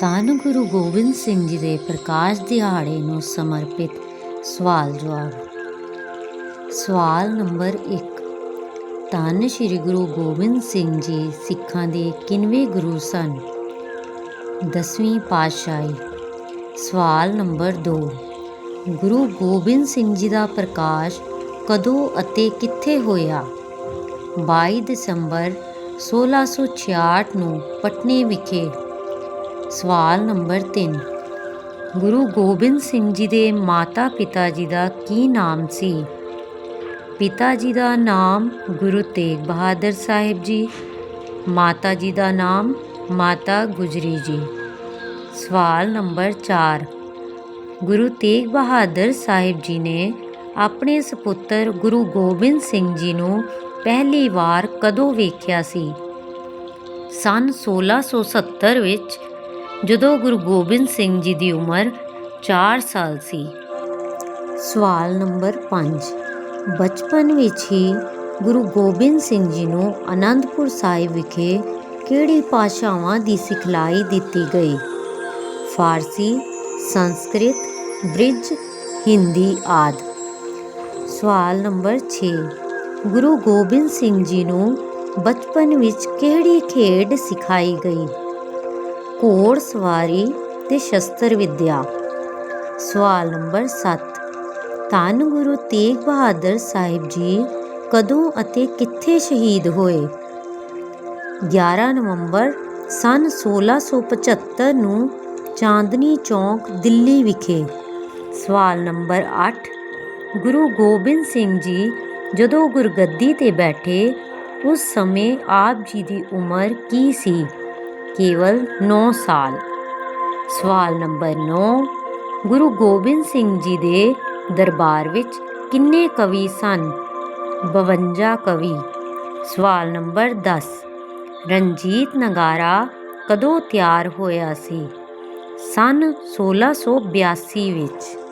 ਧੰਨ ਗੁਰੂ ਗੋਬਿੰਦ ਸਿੰਘ ਜੀ ਦੇ ਪ੍ਰਕਾਸ਼ ਦਿਹਾੜੇ ਨੂੰ ਸਮਰਪਿਤ ਸਵਾਲ ਜਵਾਬ। ਸਵਾਲ ਨੰਬਰ 1 ਧੰਨ ਸ਼੍ਰੀ ਗੁਰੂ ਗੋਬਿੰਦ ਸਿੰਘ ਜੀ ਸਿੱਖਾਂ ਦੇ ਕਿੰਨਵੇਂ ਗੁਰੂ ਸਨ? ਦਸਵੀਂ ਪਾਤਸ਼ਾਹੀ। ਸਵਾਲ ਨੰਬਰ 2 ਗੁਰੂ ਗੋਬਿੰਦ ਸਿੰਘ ਜੀ ਦਾ ਪ੍ਰਕਾਸ਼ ਕਦੋਂ ਅਤੇ ਕਿੱਥੇ ਹੋਇਆ? 22 ਦਸੰਬਰ 1666 ਨੂੰ ਪਟਨੇ ਵਿਖੇ ਸਵਾਲ ਨੰਬਰ 3 ਗੁਰੂ ਗੋਬਿੰਦ ਸਿੰਘ ਜੀ ਦੇ ਮਾਤਾ ਪਿਤਾ ਜੀ ਦਾ ਕੀ ਨਾਮ ਸੀ? ਪਿਤਾ ਜੀ ਦਾ ਨਾਮ ਗੁਰੂ ਤੇਗ ਬਹਾਦਰ ਸਾਹਿਬ ਜੀ, ਮਾਤਾ ਜੀ ਦਾ ਨਾਮ ਮਾਤਾ ਗੁਜਰੀ ਜੀ। ਸਵਾਲ ਨੰਬਰ 4 ਗੁਰੂ ਤੇਗ ਬਹਾਦਰ ਸਾਹਿਬ ਜੀ ਨੇ ਆਪਣੇ ਸੁਪੁੱਤਰ ਗੁਰੂ ਗੋਬਿੰਦ ਸਿੰਘ ਜੀ ਨੂੰ ਪਹਿਲੀ ਵਾਰ ਕਦੋਂ ਵੇਖਿਆ ਸੀ? ਸਨ 1670 ਵਿੱਚ ਜਦੋਂ ਗੁਰੂ ਗੋਬਿੰਦ ਸਿੰਘ ਜੀ ਦੀ ਉਮਰ 4 ਸਾਲ ਸੀ। ਸਵਾਲ ਨੰਬਰ 5 ਬਚਪਨ ਵਿੱਚ ਹੀ ਗੁਰੂ ਗੋਬਿੰਦ ਸਿੰਘ ਜੀ ਨੂੰ ਅਨੰਦਪੁਰ ਸਾਹਿਬ ਵਿਖੇ ਕਿਹੜੀ ਭਾਸ਼ਾਵਾਂ ਦੀ ਸਿਖਲਾਈ ਦਿੱਤੀ ਗਈ? ਫਾਰਸੀ, ਸੰਸਕ੍ਰਿਤ, ਬ੍ਰਿਜ, ਹਿੰਦੀ ਆਦਿ। ਸਵਾਲ ਨੰਬਰ 6 ਗੁਰੂ ਗੋਬਿੰਦ ਸਿੰਘ ਜੀ ਨੂੰ ਬਚਪਨ ਵਿੱਚ ਕਿਹੜੀ ਖੇਡ ਸਿਖਾਈ ਗਈ? ਘੋੜ ਸਵਾਰੀ ਤੇ ਸ਼ਸਤਰ ਵਿਦਿਆ। ਸਵਾਲ ਨੰਬਰ 7 ਧੰਨ ਗੁਰੂ ਤੇਗ ਬਹਾਦਰ ਸਾਹਿਬ ਜੀ ਕਦੋਂ ਅਤੇ ਕਿੱਥੇ ਸ਼ਹੀਦ ਹੋਏ? 11 ਨਵੰਬਰ ਸਨ 1675 ਨੂੰ ਚਾਂਦਨੀ ਚੌਕ, ਦਿੱਲੀ ਵਿਖੇ। ਸਵਾਲ ਨੰਬਰ 8 ਗੁਰੂ ਗੋਬਿੰਦ ਸਿੰਘ ਜੀ ਜਦੋਂ ਗੁਰਗੱਦੀ ਤੇ ਬੈਠੇ, ਉਸ ਸਮੇਂ ਆਪ ਜੀ ਦੀ ਉਮਰ ਕੀ ਸੀ? ਕੇਵਲ 9 ਸਾਲ। ਸਵਾਲ ਨੰਬਰ 9 ਗੁਰੂ ਗੋਬਿੰਦ ਸਿੰਘ ਜੀ ਦੇ ਦਰਬਾਰ ਵਿੱਚ ਕਿੰਨੇ ਕਵੀ ਸਨ? 52 ਕਵੀ। ਸਵਾਲ ਨੰਬਰ 10 ਰਣਜੀਤ ਨਗਾਰਾ ਕਦੋਂ ਤਿਆਰ ਹੋਇਆ ਸੀ? ਸਨ 1682 ਵਿੱਚ।